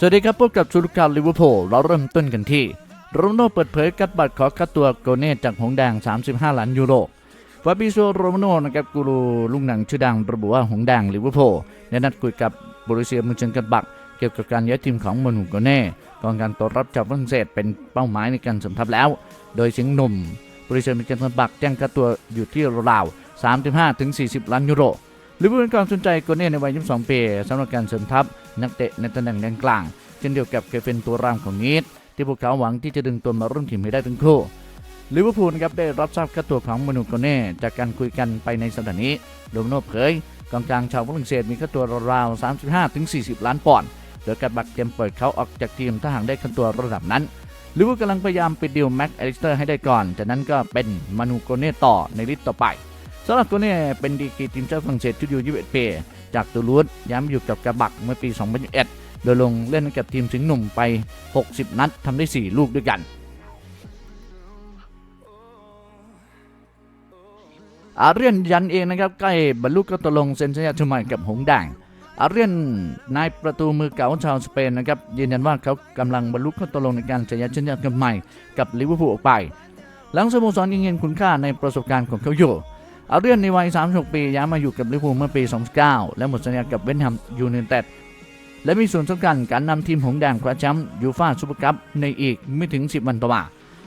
สวัสดีครับพบกับชูรุกาวลิเวอร์พูลเราเริ่มต้นกันที่โรนัลโดเปิดเผยกัดบัตรขอคัดตัวโกเน่จากหงแดง 35 ล้านยูโรฟาบิโซโรมโนนะครับกูรูลุงหนังชื่อดังระบุว่าหงแดงลิเวอร์พูลได้นัดคุยกับบรูเซียมุนเชนกัดบักเกี่ยวกับการย้ายทีมของมนูโกเน่กองการตัวรับจากฝรั่งเศสเป็นเป้าหมายในการสมทับแล้ว โดยสิงหนุ่มบรูเซียมุนเชนกัดบักแจ้งค่าตัวอยู่ที่ราวๆ35-40 ล้านยูโรลิเวอร์พูลมีความสนใจโกเน่ในวัย 22 ปีสำหรับการเสริมทัพ นักเตะในตำแหน่งแดนกลาง เช่นเดียวกับเคฟินตัวรามของนีดที่พวกเขาหวังที่จะดึงตัวมาร่วมทีมให้ได้ทั้งคู่ลิเวอร์พูลครับได้รับทราบค่าตัวของมนูโกเน่จากการคุยกันไปในสัปดาห์นี้โดมโนเผยกองกลางชาวฝรั่งเศสมีค่าตัวราวๆ35ถึง40 ล้านปอนด์โดยการบักเตรียมเปิดเขาออกจากทีมถ้าหากได้ค่าตัวระดับนั้นลิเวอร์พูลกำลังพยายามปิดดีลแม็กเอลิสเตอร์ให้ได้ก่อน จากนั้นก็เป็นมานูโกเน่ต่อในลิสต์ต่อไป สำหรับตัวนี้เป็นดีกรีทีมชาติฝรั่งเศสชุดยู21ปีจากตูลูสย้ายมาอยู่กับกระบักเมื่อปี 2021 โดยลงเล่นกับทีมสิงห์หนุ่มไป 60 นัดทำได้ 4 ลูกด้วยกันอาเรียนยันเองนะครับใกล้บรรลุก็ตกลงเซ็นสัญญาชุใหม่กับหงส์แดงอาเรียนนายประตูมือเก่าชาวสเปนนะครับยืนยันว่าเขากำลังบรรลุข้อตกลงในการสัญญาสัญญากันใหม่กับลิเวอร์พูลออกไป หลังสโมสรยังเห็นคุณค่าในประสบการณ์ของเขาอยู่ อาเรียนในวัย 36 ปีย้ายมาอยู่กับลิเวอร์พูลเมื่อปี 2009 และหมดสัญญากับเวสต์แฮมยูไนเต็ดและมีส่วนสำคัญการนำทีมหงแดงคว้าแชมป์ยูฟ่าซูเปอร์คัพในอีกไม่ถึง 10 วันต่อมา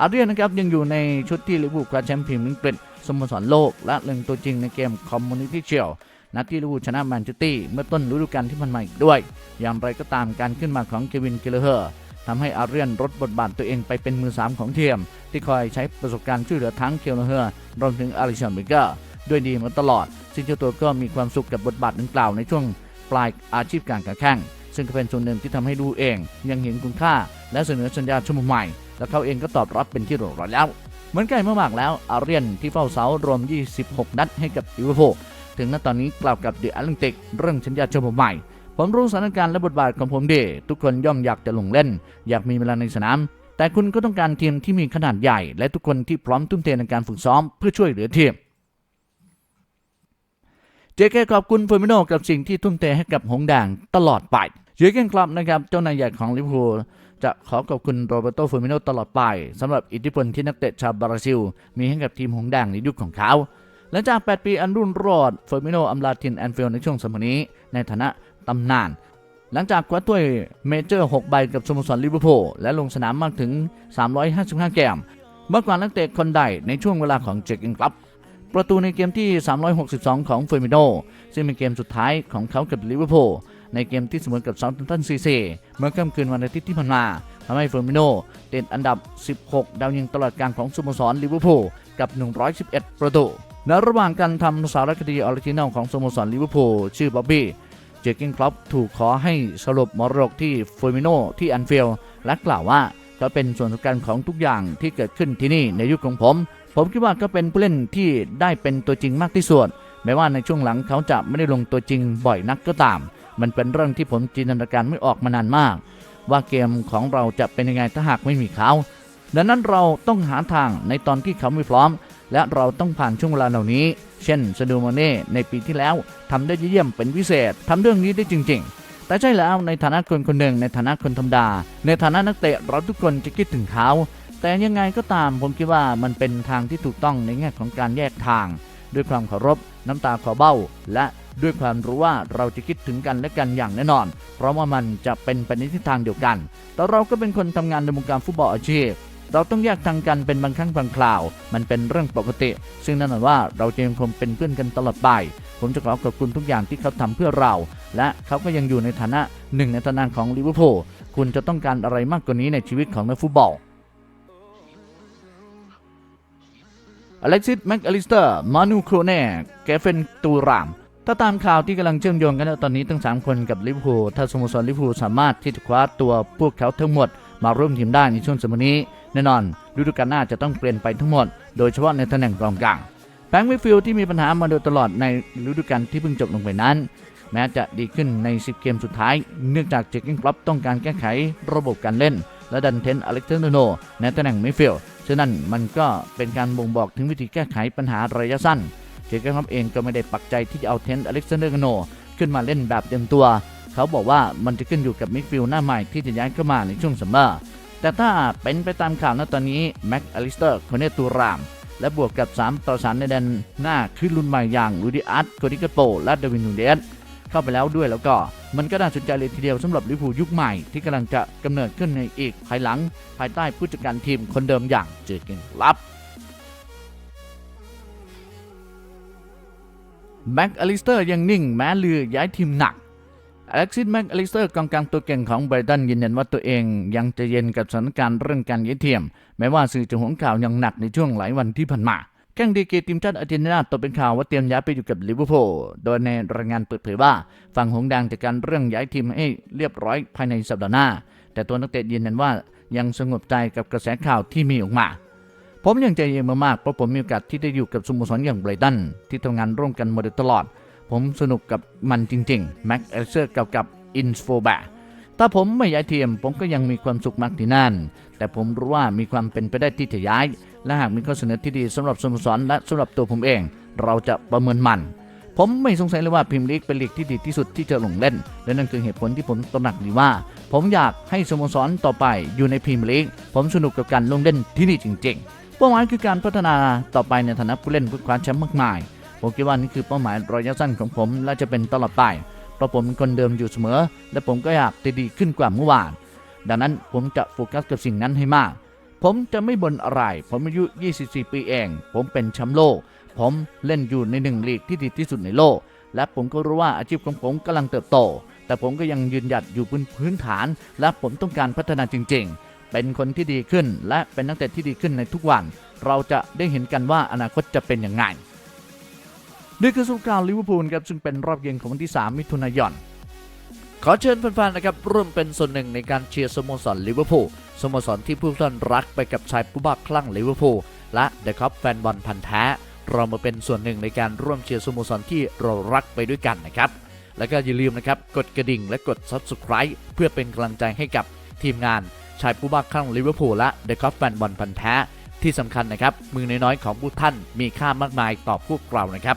อาเรียนนะครับยังอยู่ในชุดที่ลิเวอร์พูลคว้าแชมป์พรีเมียร์ลีกสโมสรโลก และเล็งตัวจริงในเกมคอมมูนิตี้เชียลนัดที่ลิเวอร์พูลชนะแมนเชสเตอร์เมื่อต้นฤดูกาลที่ผ่านมาอีกด้วย อย่างไรก็ตามการขึ้นมาของเควินกิลเลอร์ ทำให้อาเรียนลดบทบาทตัวเองไปเป็นมือสามของทีม ที่คอยใช้ประสบการณ์ช่วยเหลือทั้งเคิลเลอร์รวมถึงอาริชันเบเกอร์ด้วยดีมาตลอด ซึ่งเจ้าตัวก็มีความสุขกับบทบาทดังกล่าวในช่วงปลายอาชีพการแข่งซึ่งก็เป็นส่วนหนึ่งที่ทำให้ดูเอง ยังเห็นคุณค่า และเสนอสัญญาชั่วโมงใหม่ และเขาเองก็ตอบรับเป็นที่เรียบร้อยแล้ว เหมือนกันเมื่อมากแล้วอาเรียนที่เฝ้าเสารวม 26 นัดให้กับลิเวอร์พูลถึงณตอนนี้กล่าวกับเดอะแอตแลนติกเรื่องสัญญาชั่วโมงใหม่ ผมรู้สถานการณ์และบทบาทของผมดีทุกคนย่อมอยากจะลงเล่น อยากมีเวลาในสนาม แต่คุณก็ต้องการทีมที่มีขนาดใหญ่ และทุกคนที่พร้อมทุ่มเทในการฝึกซ้อมเพื่อช่วยเหลือทีมเจเกขอบคุณเฟอร์มิโนกับสิ่งที่ทุ่มเทให้กับหงส์แดงตลอดไปเจเกนคลับนะครับเจ้านายใหญ่ของลิเวอร์พูลจะขอขอบคุณโรเบโตเฟอร์มิโนตลอดไปสำหรับอิทธิพลที่นักเตะชาวบราซิล มีให้กับทีมหงส์แดงในยุคของเขาหลังจาก 8 ปีอันรุ่นรอดเฟอร์มิโนอำลาทินแอนฟิลในช่วงสมัยนี้ ในฐานะ ตำนาน หลังจากคว้าถ้วยเมเจอร์ 6 ใบกับสโมสรลิเวอร์พูลและลงสนามมากถึง 355 เกมมากกว่านักเตะคนใดในช่วงเวลาของเจเกนคลับ ประตูในเกมที่ 362 ของเฟอร์มิโนซึ่งเป็นเกมสุดท้ายของเขากับลิเวอร์พูลในเกมที่เสมอกับซาท์แฮมป์ตันซีซีเมื่อค่ำคืนวันอาทิตย์ที่ผ่านมาทำให้เฟอร์มิโนติดอันดับ 16 ดาวยิงตลอดการของสโมสรลิเวอร์พูลกับ 111 ประตูในระหว่างการทำสารคดีออริจินัลของสโมสรลิเวอร์พูลชื่อบ๊อบบี้ เจอร์เกนคลับถูกขอให้สรุปมรดกที่ฟอร์มิโนที่แอนฟิลและกล่าวว่าเขาเป็นส่วนสำคัญของทุกอย่างที่เกิดขึ้นที่นี่ในยุคของผม ผมคิดว่าเขาเป็นผู้เล่นที่ได้เป็นตัวจริงมากที่สุดแม้ว่าในช่วงหลังเขาจะไม่ได้ลงตัวจริงบ่อยนักก็ตาม มันเป็นเรื่องที่ผมจินตนาการไม่ออกมานานมาก ว่าเกมของเราจะเป็นยังไงถ้าหากไม่มีเขาดังนั้นเราต้องหาทางในตอนที่เขาไม่พร้อม และเราต้องผ่านช่วงเวลาเหล่านี้ เช่นซาดูมาเน่ในปีที่แล้วทำได้เยี่ยมเป็นพิเศษทำเรื่องนี้ได้จริง ๆ แต่ใช่แล้วในฐานะคนคนหนึ่งในฐานะคนธรรมดา ในฐานะนักเตะเราทุกคนจะคิดถึงเขา แต่ยังไงก็ตามผมคิดว่ามันเป็นทางที่ถูกต้องในแง่ของการแยกทาง ด้วยความเคารพน้ำตาขอเบ้า และด้วยความรู้ว่าเราจะคิดถึงกันและกันอย่างแน่นอน เพราะว่ามันจะเป็นไปในทิศทางเดียวกัน แต่เราก็เป็นคนทำงานในวงการฟุตบอลอาชีพ เราต้องแยกทางกันเป็นบางครั้งบางคราว มันเป็นเรื่องปกติ ซึ่งนั่นหมายว่าเราจะยังคงเป็นเพื่อนกันตลอดไป ผมจะขอขอบคุณทุกอย่างที่เขาทำเพื่อเรา และเขาก็ยังอยู่ในฐานะหนึ่งในตำนานของลิเวอร์พูลคุณจะต้องการอะไรมากกว่านี้ในชีวิตของนักฟุตบอลอเล็กซิสแม็กอลิสเตอร์มานูโครเน่เกฟเฟนตูรามถ้าตามข่าวที่กำลังเชื่อมโยงกันตอนนี้ทั้ง 3 คนกับลิเวอร์พูลถ้าสโมสรลิเวอร์พูลสามารถที่จะคว้าตัวพวกเขาทั้งหมด มาร่วมทีมได้ในช่วงสมัยนี้แน่นอนฤดูกาลหน้าจะต้องเปลี่ยนไปทั้งหมด โดยเฉพาะในตำแหน่งกองกลางแบงค์วิฟิลที่มีปัญหามาโดยตลอดในฤดูกาลที่เพิ่งจบลงไปนั้น แม้จะดีขึ้นใน 10 เกมสุดท้าย เนื่องจากเจคกิ้งคลับต้องการแก้ไขระบบการเล่น และดันเทนอเล็กเทนโนในตำแหน่งมิฟิลด์ฉะนั้นมันก็เป็นการบ่งบอกถึงวิธีแก้ไขปัญหาระยะสั้น เจคกิ้งคลับเองก็ไม่ได้ปักใจที่จะเอาเทนอเล็กเซนเดอร์โนขึ้นมาเล่นแบบเต็มตัว เขาบอกว่ามันจะขึ้นอยู่กับมิดฟิลด์หน้าใหม่ที่จะย้ายเข้ามาในช่วงซัมเมอร์แต่ถ้าเป็นไปตามข่าวณตอนนี้แม็กอลิสเตอร์โคเนตูราม และบวกกับ3ประสานในแดนหน้าขึ้นรุ่นใหม่อย่างลูดิอัสโคดิกาโป และเดวินนูเดสเข้าไปแล้วด้วยแล้วก็ มันก็น่าสนใจเลยทีเดียวสำหรับลิเวอร์พูลยุคใหม่ที่กำลังจะกำเนิดขึ้นในอีกภายหลัง ภายใต้ผู้จัดการทีมคนเดิมอย่างเจอร์เกนลับแม็กอลิสเตอร์ยังนิ่งแม้ลือย้ายทีมหนัก อเล็กซิสแม็กอลิสเตอร์กองกลางตัวเก่งของไบรตันยืนยันว่าตัวเองยังจะเย็นกับสถานการณ์เรื่องการย้ายทีมแม้ว่าสื่อจะหวงข่าวอย่างหนักในช่วงหลายวันที่ผ่านมาแข้งดีเกทีมชาติอาร์เจนตินาตกเป็นข่าวว่าเตรียมย้ายไปอยู่กับลิเวอร์พูล โดยในรายงานเปิดเผยว่า ฝั่งหงส์แดงจัดการเรื่องย้ายทีมให้เรียบร้อยภายในสัปดาห์หน้า แต่ตัวนักเตะยืนยันว่ายังสงบใจกับกระแสข่าวที่มีออกมาผมยังใจเย็นมากๆเพราะผมมีโอกาสที่ได้อยู่กับสโมสรอย่างไบรตันที่ทำงานร่วมกันมาโดยตลอด ผมสนุกกับมันจริงๆแม็กเอลเซอร์กับกับอินสโฟแบถ้าผมไม่ย้ายทีม ผมก็ยังมีความสุขมากที่นั่น แต่ผมรู้ว่ามีความเป็นไปได้ที่จะย้าย และหากมีข้อเสนอที่ดีสำหรับสโมสรและสำหรับตัวผมเอง เราจะประเมินมัน ผมไม่สงสัยเลยว่าพรีเมียร์ลีกเป็นลีกที่ดีที่สุดที่จะลงเล่น และนั่นคือเหตุผลที่ผมตระหนักดีว่า ผมอยากให้สโมสรต่อไปอยู่ในพรีเมียร์ลีก ผมสนุกกับการลงเล่นที่นี่จริงๆเป้าหมายคือการพัฒนาต่อไปในฐานะผู้เล่นเพื่อคว้าแชมป์มากมาย ผมคิดว่านี่คือเป้าหมายระยะสั้นของผมและจะเป็นตลอดไป เพราะผมเป็นคนเดิมอยู่เสมอ และผมก็อยากจะดีขึ้นกว่าเมื่อวาน ดังนั้นผมจะโฟกัสกับสิ่งนั้นให้มาก ผมจะไม่บ่นอะไร ผมอายุ 24 ปีเอง ผมเป็นแชมป์โลก ผมเล่นอยู่ในหนึ่งลีกที่ดีที่สุดในโลก และผมก็รู้ว่าอาชีพของผมกำลังเติบโต แต่ผมก็ยังยืนหยัดอยู่บนพื้นฐาน และผมต้องการพัฒนาจริง ๆเป็นคนที่ดีขึ้นและเป็นนักเตะที่ดีขึ้นในทุกวัน เราจะได้เห็นกันว่าอนาคตจะเป็นอย่างไง นี่คือสงกรารลิเวอร์พูลครับซึ่งเป็นรอบเย็นของวันที่ 3 มิถุนายน ขอเชิญแฟนๆนะครับร่วมเป็นส่วนหนึ่งในการเชียร์สโมสรลิเวอร์พูลสโมสรที่ผู้ท่านรักไปกับชายผู้บ้าคลั่งลิเวอร์พูลและเดอะคัพแฟนบอลพันธ์แท้ เรามาเป็นส่วนหนึ่งในการร่วมเชียร์สโมสรที่เรารักไปด้วยกันนะครับแล้วก็อย่าลืมนะครับกดกระดิ่งและกด Subscribe เพื่อเป็นกำลังใจให้กับทีมงานชายผู้บ้าคลั่งลิเวอร์พูลและเดอะคัพแฟนบอลพันธ์แท้ที่สำคัญนะครับมือน้อยๆของผู้ท่านมีค่ามากมายต่อพวกเรานะครับ